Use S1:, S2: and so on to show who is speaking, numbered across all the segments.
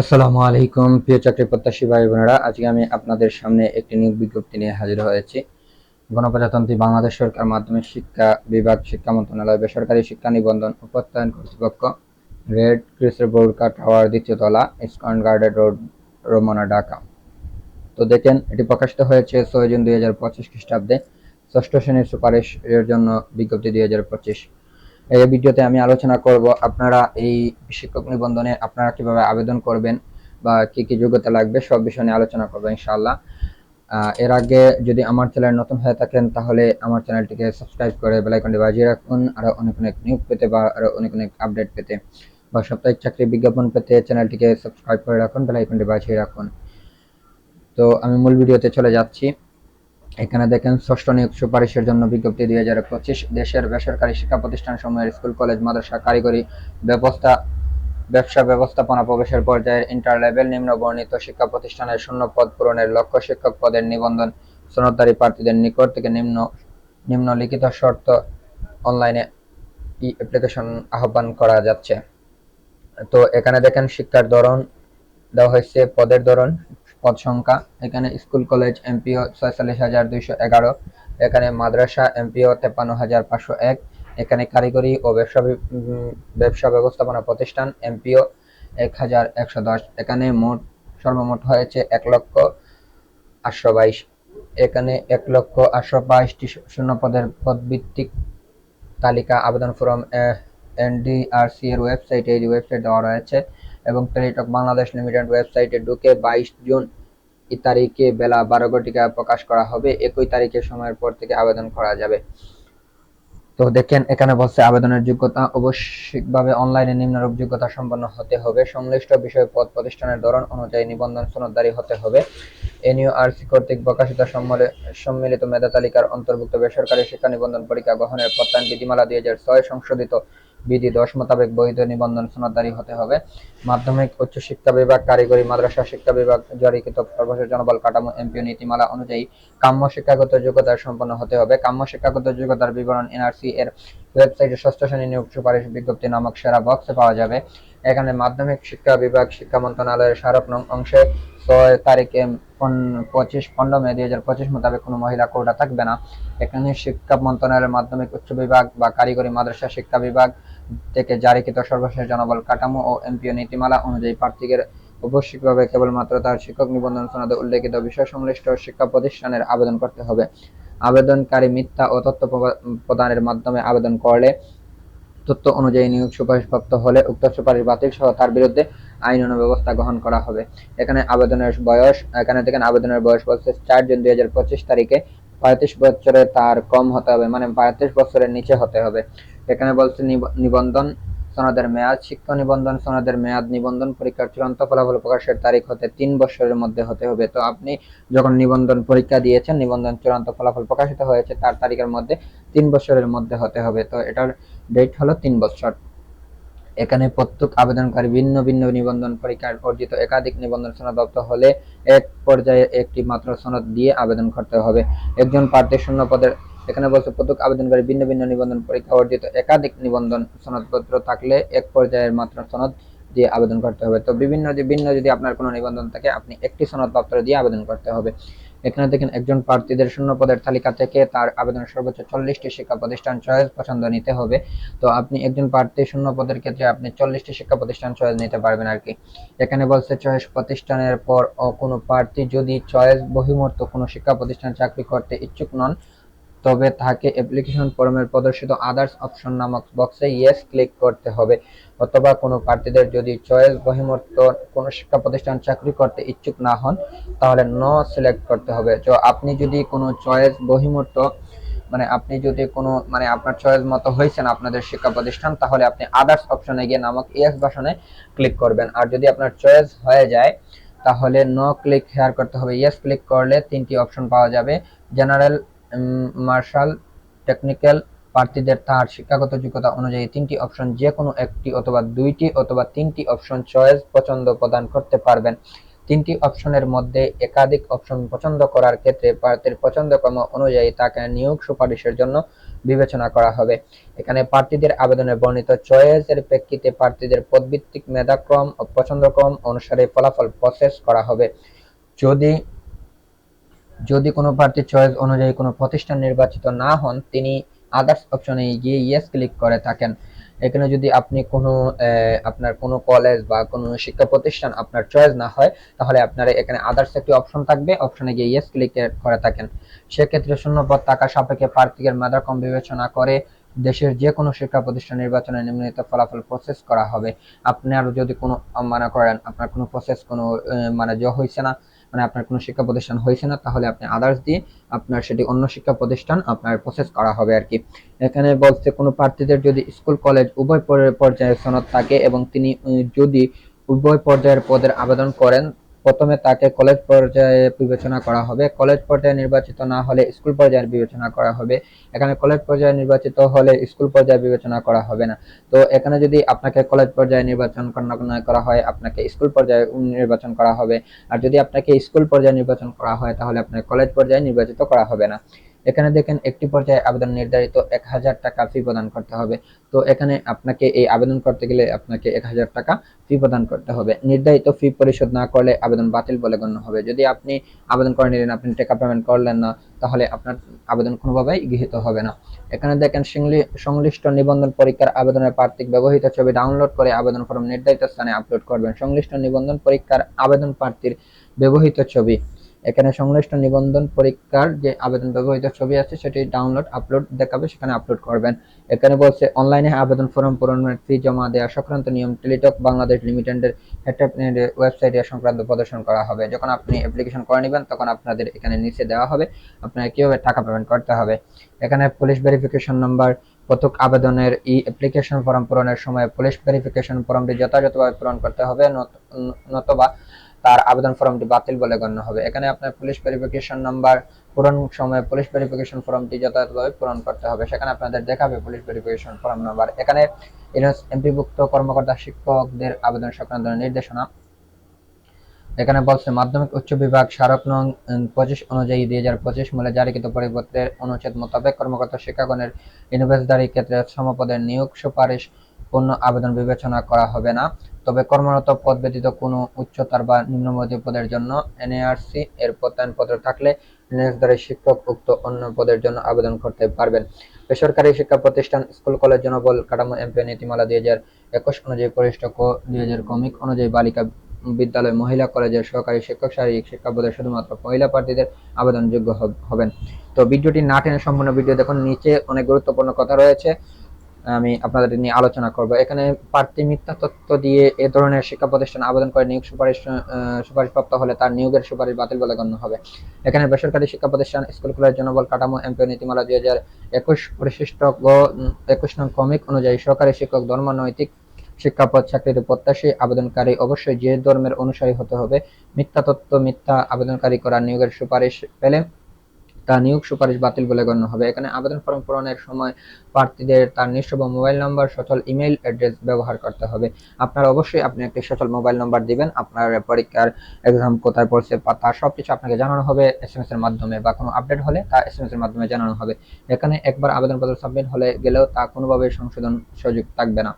S1: আসসালামু আলাইকুম, প্রিয় চাকরি প্রত্যাশী ভাই বোনেরা। আজকে আমি আপনাদের সামনে একটি নিয়োগ বিজ্ঞপ্তি নিয়ে হাজির হয়েছি। গণপ্রজাতন্ত্রী বাংলাদেশ সরকার মাধ্যমিক শিক্ষা বিভাগ, শিক্ষা মন্ত্রণালয়, বেসরকারি শিক্ষা নিবন্ধন ও প্রত্যয়ন কর্তৃপক্ষ, রেড ক্রিসের বোরকা টাওয়ার দ্বিতীয় তলা, ISKCON garden road, Ramna, Dhaka. তো দেখেন, এটি প্রকাশিত হয়েছে ছয় জুন দুই হাজার পঁচিশ খ্রিস্টাব্দে। ষষ্ঠ শ্রেণির সুপারিশ এর জন্য বিজ্ঞপ্তি দুই হাজার পঁচিশ। এই ভিডিওতে আমি আলোচনা করব আপনারা এই শিক্ষক নিবন্ধনে আপনারা কীভাবে আবেদন করবেন বা কি কি যোগ্যতা লাগবে, সব বিষয় নিয়ে আলোচনা করব ইনশাআল্লাহ। এর আগে যদি আমার চ্যানেল নতুন হয়ে থাকেন, তাহলে আমার চ্যানেলটিকে সাবস্ক্রাইব করে বেলাইকনটি বাজিয়ে রাখুন। আরও অনেক অনেক নিউজ পেতে বা আরও অনেক অনেক আপডেট পেতে বা সাপ্তাহিক চাকরি বিজ্ঞাপন পেতে চ্যানেলটিকে সাবস্ক্রাইব করে রাখুন বেলাইকনটি বাজিয়ে রাখুন। তো আমি মূল ভিডিওতে চলে যাচ্ছি। এখানে দেখেন, ষষ্ঠ নিয়োগ সুপারিশের জন্য বিজ্ঞপ্তি দুই হাজার পঁচিশ। দেশের বেসরকারি শিক্ষা প্রতিষ্ঠান সমূহের স্কুল, কলেজ, মাদ্রাসা, কারিগরি ব্যবস্থা, ব্যবসা ব্যবস্থাপনা প্রবেশের পর্যায়ের ইন্টার লেভেল নিম্ন বর্ণিত শিক্ষা প্রতিষ্ঠানের শূন্য পদ পূরণের লক্ষ্য শিক্ষক পদের নিবন্ধন সনদধারী প্রার্থীদের নিকট থেকে নিম্ন, নিম্নলিখিত শর্ত অনলাইনে ই অ্যাপ্লিকেশন আহ্বান করা যাচ্ছে। তো এখানে দেখেন, শিক্ষার ধরন দেওয়া হয়েছে, পদের ধরন পদ সংখ্যা। এখানে স্কুল, কলেজ এমপিও ছয়চল্লিশ হাজার দুইশো এগারো। এখানে মাদ্রাসা এমপিও তেপান্ন হাজার পাঁচশো এক। এখানে কারিগরি ও ব্যবসা ব্যবসা ব্যবস্থাপনা প্রতিষ্ঠান এমপিও এক হাজার একশো দশ। এখানে মোট, সর্বমোট হয়েছে এক লক্ষ আটশো বাইশ। এখানে এক লক্ষ আটশো বাইশটি শূন্য পদের পদভিত্তিক তালিকা আবেদন ফর্ম এনডিআরসি এর ওয়েবসাইটে এই ওয়েবসাইট দেওয়া রয়েছে। এবং টেলিটক বাংলাদেশ লিমিটেড ওয়েবসাইটে ঢুকে বাইশ জুন এই তারিখে বেলা বারো ঘটিকা প্রকাশ করা হবে। একই তারিখের সময়ের পর থেকে আবেদন করা যাবে। তো দেখেন, এখানে বলছে আবেদনের যোগ্যতা। আবশ্যিকভাবে অনলাইনে নিম্নরূপ যোগ্যতা সম্পন্ন হতে হবে। সংশ্লিষ্ট বিষয় পদ প্রতিষ্ঠানের ধরন অনুযায়ী নিবন্ধন সনদদারি হতে হবে। এনইউআরসি কর্তৃক প্রকাশিত সম্মিলিত মেধা তালিকার অন্তর্ভুক্ত বেসরকারি শিক্ষা নিবন্ধন পরীক্ষা গ্রহণের প্রত্যয়ন বিধিমালা দুই হাজার ছয় সংশোধিত বিধি দশ মোতাবেক বৈধ নিবন্ধন সনদদারি হতে হবে। মাধ্যমিক, উচ্চ শিক্ষা বিভাগ, কারিগরি, মাদ্রাসা শিক্ষা বিভাগ জারিকৃত সর্বশেষ জনবল কাঠামো, এমপিও নীতিমালা অনুযায়ী কাম্য শিক্ষাগত যোগ্যতা সম্পন্ন হতে হবে। কাম্য শিক্ষাগত যোগ্যতার বিবরণ এনআরসি এর ওয়েবসাইটে ষষ্ঠ শ্রেণি নিয়োগ সুপারিশ বিজ্ঞপ্তি নামক সেরা বক্সে পাওয়া যাবে। এখানে মাধ্যমিক শিক্ষা বিভাগ শিক্ষা মন্ত্রণালয়ের স্মারক নং অংশে ছয় তারিখে পঁচিশ পনেরো মে দুই হাজার পঁচিশ মোতাবেক কোনো মহিলা কোটা থাকবে না। এখানে শিক্ষা মন্ত্রণালয়ের মাধ্যমিক, উচ্চ বিভাগ বা কারিগরি, মাদ্রাসা শিক্ষা বিভাগ থেকে জারিকৃত সর্বশেষ জনবল কাঠামো ও এমপিও নীতিমালা অনুযায়ী প্রার্থীদের আবশ্যিকভাবে কেবলমাত্র তার শিক্ষক নিবন্ধন সনদে উল্লেখিত বিষয় সংশ্লিষ্ট শিক্ষা প্রতিষ্ঠানের আবেদন করতে হবে। আবেদনকারী মিথ্যা ও তথ্য প্রদানের মাধ্যমে আবেদন করলে তথ্য অনুযায়ী নিয়োগ সুপারিশপ্রাপ্ত হলে উক্ত সুপারিশ বাতিল সহ তার বিরুদ্ধে আইনানুগ ব্যবস্থা গ্রহণ করা হবে। এখানে আবেদনের বয়স, এখানে দেখেন আবেদনের বয়স বলছে চার জুন দুই হাজার পঁচিশ তারিখে পঁয়ত্রিশ বছরের তার কম হতে হবে মানে পঁয়ত্রিশ বছরের নিচে হতে হবে। এখানে বলছে নিব- নিবন্ধন সনদের মেয়াদ, শিক্ষা নিবন্ধন সনদের মেয়াদ, নিবন্ধন পরীক্ষার চূড়ান্ত ফলাফল প্রকাশের তারিখ হতে তিন বছরের মধ্যে হতে হবে। তো আপনি যখন নিবন্ধন পরীক্ষা দিয়েছেন, নিবন্ধন চূড়ান্ত ফলাফল প্রকাশিত হয়েছে, তার তারিখের মধ্যে তিন বছরের মধ্যে হতে হবে। তো এটার ডেট হলো তিন বছর। এখানে প্রত্যেক আবেদনকারী ভিন্ন ভিন্ন নিবন্ধন পরীক্ষার অর্জিত একাধিক নিবন্ধন সনদপ্ত হলে এক পর্যায়ে একটি মাত্র সনদ দিয়ে আবেদন করতে হবে। একজন প্রার্থী শূন্য পদের এখানে বলছে, প্রত্যেক আবেদনকারী ভিন্ন ভিন্ন নিবন্ধন পরীক্ষা অর্জিত একাধিক নিবন্ধন সনদপত্র থাকলে এক পর্যায়ের মাত্র সনদ দিয়ে আবেদন করতে হবে। তো বিভিন্ন যে ভিন্ন যদি আপনার কোনো নিবন্ধন থাকে, আপনি একটি সনদপত্র দিয়ে আবেদন করতে হবে। এখানে দেখেন একজন প্রার্থীদের শূন্য পদের তালিকা থেকে তার আবেদন সর্বোচ্চ চল্লিশটি শিক্ষা প্রতিষ্ঠান চয়েস পছন্দ নিতে হবে। তো আপনি একজন প্রার্থী শূন্য পদের ক্ষেত্রে আপনি চল্লিশটি শিক্ষা প্রতিষ্ঠান চয়েস নিতে পারবেন আর কি। এখানে বলছে চয়েস প্রতিষ্ঠানের পর কোনো প্রার্থী যদি চয়েস বহিমূর্ত কোনো শিক্ষা প্রতিষ্ঠান চাকরি করতে ইচ্ছুক নন তবে তাকে অ্যাপ্লিকেশন ফর্মের প্রদর্শিত আদার্স অপশন নামক বক্সে ইয়েস ক্লিক করতে হবে। অথবা কোনো প্রার্থীদের যদি চয়েস বহির্মূর্ত কোনো শিক্ষা প্রতিষ্ঠান চাকরি করতে ইচ্ছুক না হন, তাহলে ন সিলেক্ট করতে হবে। তো আপনি যদি কোনো চয়েস বহির্মূর্ত মানে আপনি যদি কোনো মানে আপনার চয়েস মতো হয়েছেন আপনাদের শিক্ষা প্রতিষ্ঠান, তাহলে আপনি আদার্স অপশনে গিয়ে নামক ইয়েস বাসনে ক্লিক করবেন। আর যদি আপনার চয়েস হয়ে যায়, তাহলে নো ক্লিক হেয়ার করতে হবে। ইয়েস ক্লিক করলে তিনটি অপশন পাওয়া যাবে। জেনারেল মার্শাল টেকনিক্যাল প্রার্থীদের তার শিক্ষাগত যোগ্যতা অনুযায়ী তিনটি অপশন যে কোনো একটি অথবা দুইটি অথবা তিনটি অপশন চয়েস পছন্দ প্রদান করতে পারবেন। তিনটি অপশনের মধ্যে একাধিক অপশন পছন্দ করার ক্ষেত্রে প্রার্থীর পছন্দক্রম অনুযায়ী তাকে নিয়োগ সুপারিশের জন্য বিবেচনা করা হবে। এখানে প্রার্থীদের আবেদনে বর্ণিত চয়েসের প্রেক্ষিতে প্রার্থীদের পদভিত্তিক মেধাক্রম ও পছন্দক্রম অনুসারে ফলাফল প্রসেস করা হবে। যদি যদি কোনো প্রার্থী চয়েস অনুযায়ী কোনো প্রতিষ্ঠান নির্বাচিত না হন, তিনি আদার্স অপশনে গিয়ে ইয়েস ক্লিক করে থাকেন। এখানে যদি আপনি কোনো আপনার কোনো কলেজ বা কোনো শিক্ষা প্রতিষ্ঠান আপনার চয়েস না হয়, তাহলে আপনার এখানে আদার্স একটি অপশন থাকবে অপশনে গিয়ে ইয়েস ক্লিক করে থাকেন। সেক্ষেত্রে শূন্যপদ টাকা সাপেক্ষে প্রার্থীদের মেধাক্রম বিবেচনা করে দেশের যে কোনো শিক্ষা প্রতিষ্ঠান নির্বাচনে নিম্নলিখিত ফলাফল প্রসেস করা হবে। আপনি আপনার যদি কোনো, মনে করেন, আপনার কোনো প্রসেস কোনো মানে যে হয়েছে না মানে আপনার কোনো শিক্ষা প্রতিষ্ঠান হয়েছে না, তাহলে আপনি আদার্স দিয়ে আপনার সেটি অন্য শিক্ষা প্রতিষ্ঠান আপনার প্রসেস করা হবে আর কি এখানে বলছে, কোনো প্রার্থীদের যদি স্কুল, কলেজ উভয় পর- পর্যায়ে সনদ থাকে এবং তিনি যদি উভয় পর্যায়ের পদের আবেদন করেন প্রথমে তাকে কলেজ পর্যায়ে বিবেচনা করা হবে। কলেজ পর্যায়ে নির্বাচিত না হলে স্কুল পর্যায়ে বিবেচনা করা হবে। এখানে কলেজ পর্যায়ে নির্বাচিত হলে স্কুল পর্যায়ে বিবেচনা করা হবে না। তো এখানে যদি আপনাকে কলেজ পর্যায়ে নির্বাচন করা- হয়, আপনাকে স্কুল পর্যায়ে নির্বাচন করা হবে। আর যদি আপনাকে স্কুল পর্যায়ে নির্বাচন করা হয়, তাহলে আপনাকে কলেজ পর্যায়ে নির্বাচিত করা হবে না। এখানে দেখেন একটি পর্যায়ে আবেদন নির্ধারিত এক হাজার টাকা ফি প্রদান করতে হবে। তো এখানে আপনাকে এই আবেদন করতে গেলে আপনাকে এক হাজার টাকা ফি প্রদান করতে হবে। নির্ধারিত ফি পরিশোধ না করলে আবেদন বাতিল বলে গণ্য হবে। যদি আপনি আবেদন করে নিলেন, আপনি টাকা পেমেন্ট করলেন না, তাহলে আপনার আবেদন কোনোভাবেই গৃহীত হবে না। এখানে দেখেন সংশ্লিষ্ট নিবন্ধন পরীক্ষার আবেদনের প্রার্থিক ব্যবহৃত ছবি ডাউনলোড করে আবেদন ফর্ম নির্ধারিত স্থানে আপলোড করবেন। সংশ্লিষ্ট নিবন্ধন পরীক্ষার আবেদন প্রার্থীর ব্যবহৃত ছবি। এখানে সংশ্লিষ্ট নিবন্ধন পরীক্ষার যে আবেদন ব্যবহৃত ছবি আছে, সেটি ডাউনলোড আপলোড দেখাবে, সেখানে আপলোড করবেন। এখানে বলছে অনলাইনে আবেদন ফর্ম পূরণের ফি জমা দেওয়া সংক্রান্ত নিয়ম টেলিটক বাংলাদেশ লিমিটেডের ওয়েবসাইটে সংক্রান্ত প্রদর্শন করা হবে। যখন আপনি অ্যাপ্লিকেশন করে নেবেন, তখন আপনাদের এখানে নিচে দেওয়া হবে, আপনাকে কীভাবে টাকা পেমেন্ট করতে হবে। এখানে পুলিশ ভেরিফিকেশন নাম্বার প্রত্যেক আবেদনের ই অ্যাপ্লিকেশন ফর্ম পূরণের সময় পুলিশ ভেরিফিকেশন ফর্মটি যথাযথভাবে পূরণ করতে হবে, নত- নতবা তার আবেদন ফর্মটি বাতিল বলে গণ্য হবে। এখানে আপনার পুলিশ ভেরিফিকেশন নাম্বার পূরণ সময় পুলিশ ভেরিফিকেশন ফর্মটি যথাযথভাবে পূরণ করতে হবে। সেখানে আপনাদের দেখাবে পুলিশ ভেরিফিকেশন ফর্ম নাম্বার এখানে এমপিভুক্ত কর্মকর্তা, শিক্ষকদের আবেদন সংক্রান্ত নির্দেশনা। এখানে বলছে, মাধ্যমিক উচ্চ বিভাগ স্মারক নং পঁচিশ অনুযায়ী দুই হাজার পঁচিশ মূলে জারিকৃত পরিবর্তের অনুচ্ছেদ মোতাবেক কর্মকর্তা, শিক্ষাগণের ইউনিভার্সিটারি ক্ষেত্রে সমপদের নিয়োগ সুপারিশ পূর্ণ আবেদন বিবেচনা করা হবে না। তবে কর্মরত পদ ব্যতীত কোনো উচ্চতর বা নিম্নমধ্যম পদের জন্য এনএআরসি এর প্রত্যয়নপত্র থাকলে নির্দেশধারী শিক্ষক উক্ত অন্য পদের জন্য আবেদন করতে পারবেন। বেসরকারি শিক্ষা প্রতিষ্ঠান স্কুল, কলেজ, জনবল, কাঠামো এমপি নীতিমালা দুই হাজার একুশ অনুযায়ী পরিষ্ট ক দুই হাজার কমিক অনুযায়ী বালিকা বিদ্যালয়, মহিলা কলেজের সহকারী শিক্ষক, শারীরিক শিক্ষা বোর্ডে শুধুমাত্র মহিলা প্রার্থীদের আবেদনযোগ্য হব- হবেন। তো ভিডিওটি না টেনে সম্পূর্ণ ভিডিও দেখুন। নিচে অনেক গুরুত্বপূর্ণ কথা রয়েছে। আমি আপনাদের নিয়ে আলোচনা করব। এখানে প্রার্থী মিথ্যা তথ্য দিয়ে এ ধরনের শিক্ষা প্রতিষ্ঠান আবেদন করে নিয়োগ সুপারিশ সুপারিশপ্রাপ্ত হলে তার নিয়োগের সুপারিশ বাতিল বলে গণ্য হবে। এখানে বেসরকারি শিক্ষা প্রতিষ্ঠান, স্কুল কলেজ, জনবল, কাঠামো এমপি নীতিমালা দুই হাজার একুশ পরিশিষ্ট একুশ নং কমিক অনুযায়ী সহকারী শিক্ষক ধর্ম নৈতিক শিক্ষাপদ চাকরির প্রত্যাশী, আবেদনকারী অবশ্যই যে ধর্মের অনুসারী হতে হবে। মিথ্যা তত্ত্ব মিথ্যা আবেদনকারী করা নিয়োগের সুপারিশ পেলে তা নিয়োগ সুপারিশ বাতিল বলে গণ্য হবে। এখানে আবেদন ফর্ম পূরণের সময় প্রার্থীদের তার নিশ্চব মোবাইল নম্বর, সচল ইমেইল অ্যাড্রেস ব্যবহার করতে হবে। আপনার অবশ্যই আপনি একটি সচল মোবাইল নম্বর দিবেন, আপনার পরীক্ষার এক্সাম কোথায় পড়ছে তার সবকিছু আপনাকে জানানো হবে এসএমএস এর মাধ্যমে বা কোনো আপডেট হলে তা এসএমএস এর মাধ্যমে জানানো হবে। এখানে একবার আবেদনপত্র সাবমিট হলে গেলেও তা কোনোভাবে সংশোধন সুযোগ থাকবে না।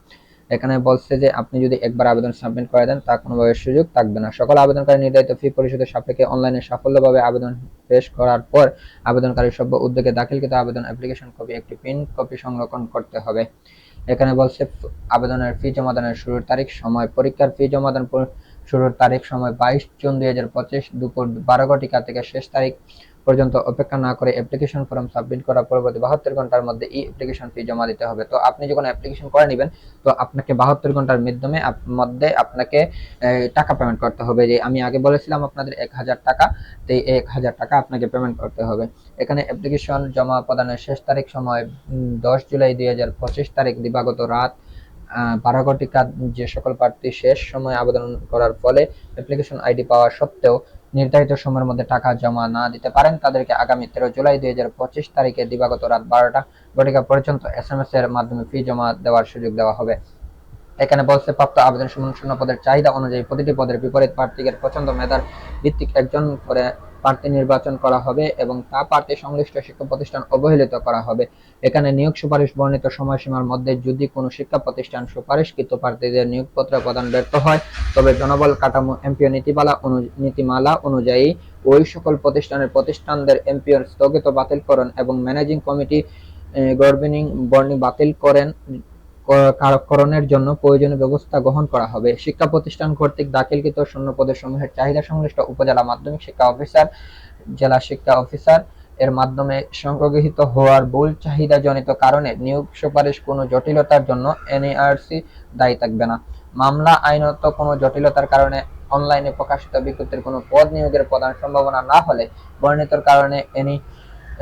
S1: এখানে বলছে যে, আপনি যদি একবার আবেদন সাবমিট করে দেন, তা কোনোভাবে সুযোগ থাকবে না। সকল আবেদনকারী নির্ধারিত ফি পরিশোধের সাপেক্ষে অনলাইনে সাফল্যভাবে আবেদন পেশ করার পর আবেদনকারী সভ্য উদ্যোগে দাখিলকৃত আবেদন অ্যাপ্লিকেশন কপি একটি প্রিন্ট কপি সংরক্ষণ করতে হবে। এখানে বলছে, আবেদনের ফি জমাদানের শুরুর তারিখ, সময়, পরীক্ষার ফি জমাদান শুরুর তারিখ, সময়, বাইশ জুন দুই হাজার পঁচিশ, দুপুর বারো ঘটিকা থেকে শেষ তারিখ পর্যন্ত অপেক্ষা না করে অ্যাপ্লিকেশন ফর্ম সাবমিট করার পরবর্তী বাহাত্তর ঘণ্টার মধ্যে ই অ্যাপ্লিকেশন ফি জমা দিতে হবে। তো আপনি যখন অ্যাপ্লিকেশন করে নেবেন তো আপনাকে বাহাত্তর ঘণ্টার মাধ্যমে মধ্যে আপনাকে টাকা পেমেন্ট করতে হবে। যে আমি আগে বলেছিলাম আপনাদের এক হাজার টাকা তো এই এক হাজার টাকা আপনাকে পেমেন্ট করতে হবে। এখানে অ্যাপ্লিকেশন জমা প্রদানের শেষ তারিখ সময় দশ জুলাই দুই হাজার পঁচিশ তারিখ দিবাগত রাত আহ, বারো ঘটিকা যে সকল প্রার্থী শেষ সময় আবেদন করার ফলে অ্যাপ্লিকেশন আইডি পাওয়া সত্ত্বেও নির্ধারিত সময়ের মধ্যে টাকা জমা না দিতে পারেন, তাদেরকে আগামী তেরো জুলাই দুই হাজার পঁচিশ তারিখে দিবাগত রাত বারোটা ঘটিকা পর্যন্ত এস এম এস এর মাধ্যমে ফি জমা দেওয়ার সুযোগ দেওয়া হবে। এখানে বলছে, প্রাপ্ত আবেদন শূন্য পদের চাহিদা অনুযায়ী প্রতিটি পদের বিপরীত প্রার্থীদের পছন্দ মেধার ভিত্তিক একজন করে প্রার্থী নির্বাচন করা হবে এবং তা প্রার্থী সংশ্লিষ্ট শিক্ষা প্রতিষ্ঠান অবহেলিত করা হবে। এখানে নিয়োগ সুপারিশ বর্ণিত সময়সীমার মধ্যে যদি কোনো শিক্ষা প্রতিষ্ঠান সুপারিশকৃত প্রার্থীদের নিয়োগপত্র প্রদান ব্যর্থ হয়, তবে জনবল কাঠামো, এমপিও নীতিমালা নীতিমালা অনুযায়ী ওই সকল প্রতিষ্ঠানের প্রতিষ্ঠানদের এমপিওর স্থগিত বাতিলকরণ এবং ম্যানেজিং কমিটি গভর্নিং বর্ণি বাতিল করেন করণের জন্য প্রয়োজনীয় ব্যবস্থা গ্রহণ করা হবে। শিক্ষা প্রতিষ্ঠান কর্তৃক দাখিলকৃত শূন্য পদের সমূহের চাহিদা সংশ্লিষ্ট উপজেলা মাধ্যমিক শিক্ষা অফিসার, জেলা শিক্ষা অফিসার এর মাধ্যমে সংগৃহীত হওয়ার ভুল চাহিদাজনিত কারণে নিয়োগ সুপারিশ কোনো জটিলতার জন্য এনএআরসি দায়ী থাকবে না। মামলা আইনত কোনো জটিলতার কারণে অনলাইনে প্রকাশিত বিজ্ঞপ্তির কোনো পদ নিয়োগের প্রধান সম্ভাবনা না হলে বর্ণিতর কারণে এনি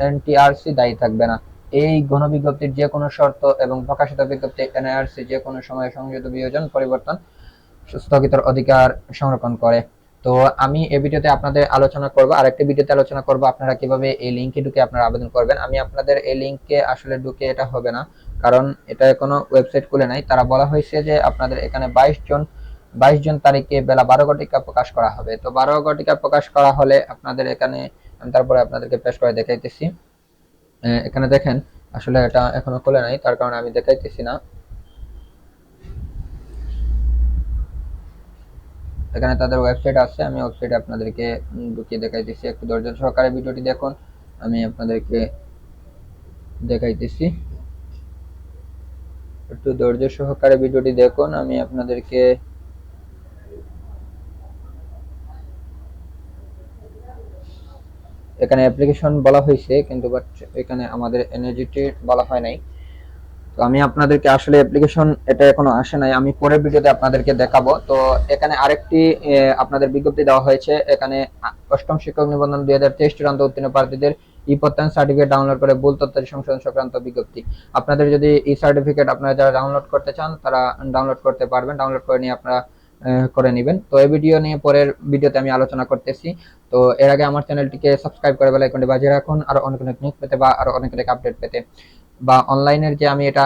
S1: এনটিআরসি দায়ী থাকবে না। এই গণবিজ্ঞপ্তির যে কোনো শর্ত এবং প্রকাশিত বিজ্ঞপ্তি এনআরসি যে কোনো সময়ে সংযোজিত বিয়োজন, পরিবর্তন, স্থগিতর অধিকার সংরক্ষণ করে। তো আমি এই ভিডিওতে আপনাদের আলোচনা করব। আরেকটি ভিডিওতে আলোচনা করব আপনারা কীভাবে এই লিংকে ঢুকে আপনারা আবেদন করবেন। আমি আপনাদের এই লিংকে আসলে ঢুকে এটা হবে না, কারণ এটা কোনো ওয়েবসাইট খুলে নাই। তারা বলা হয়েছে যে আপনাদের এখানে বাইশ জন বাইশ জন তারিখে বেলা বারো ঘটিকা প্রকাশ করা হবে। তো বারো ঘটিকা প্রকাশ করা হলে আপনাদের এখানে, আমি তারপরে আপনাদেরকে পেশ করে দেখাইতেছি। এখানে দেখেন, আসলে এটা এখনও খোলে নাই, তার কারণে আমি দেখাইতেছি না। এখানে তাদের ওয়েবসাইট আছে, আমি ওয়েবসাইটে আপনাদেরকে ঢুকিয়ে দেখাইতেছি। একটু ধৈর্য সহকারে ভিডিওটি দেখুন, আমি আপনাদেরকে দেখাইতেছি। একটু ধৈর্য সহকারে ভিডিওটি দেখুন, আমি আপনাদেরকে এখানে অ্যাপ্লিকেশন বলা হয়েছে, কিন্তু বাট এখানে আমাদের এনার্জিটি বলা হয় নাই। তো আমি আপনাদেরকে আসলে অ্যাপ্লিকেশন এটা এখনও আসে নাই, আমি পরের ভিডিওতে আপনাদেরকে দেখাবো। তো এখানে আরেকটি আপনাদের বিজ্ঞপ্তি দেওয়া হয়েছে, এখানে অষ্টম শিক্ষক নিবন্ধন দুই হাজার তেইশ চূড়ান্ত উত্তীর্ণ প্রার্থীদের ই প্রত্যয়ন সার্টিফিকেট ডাউনলোড করে ভুল তথ্য সংশোধন সংক্রান্ত বিজ্ঞপ্তি। আপনাদের যদি ই সার্টিফিকেট আপনারা যারা ডাউনলোড করতে চান, তারা ডাউনলোড করতে পারবেন। ডাউনলোড করে নিয়ে আপনারা করে নেবেন। তো এই ভিডিও নিয়ে পরের ভিডিওতে আমি আলোচনা করতেছি। তো এর আগে আমার চ্যানেলটিকে সাবস্ক্রাইব করে বেল আইকনটি বাজিয়ে রাখুন। আর অনেক অনেক নিউজ পেতে বা আরও অনেক অনেক আপডেট পেতে। বা অনলাইনের যে আমি এটা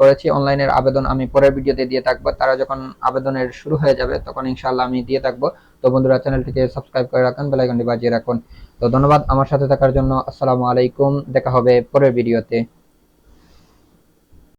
S1: করেছি অনলাইনের আবেদন আমি পরের ভিডিওতে দিয়ে থাকব। তারা যখন আবেদনের শুরু হয়ে যাবে, তখন ইনশাআল্লাহ আমি দিয়ে থাকব। তো বন্ধুরা, চ্যানেলটিকে সাবস্ক্রাইব করে রাখুন, বেল আইকনটি বাজিয়ে রাখুন। তো ধন্যবাদ আমার সাথে থাকার জন্য। আসসালামু আলাইকুম। দেখা হবে পরের ভিডিওতে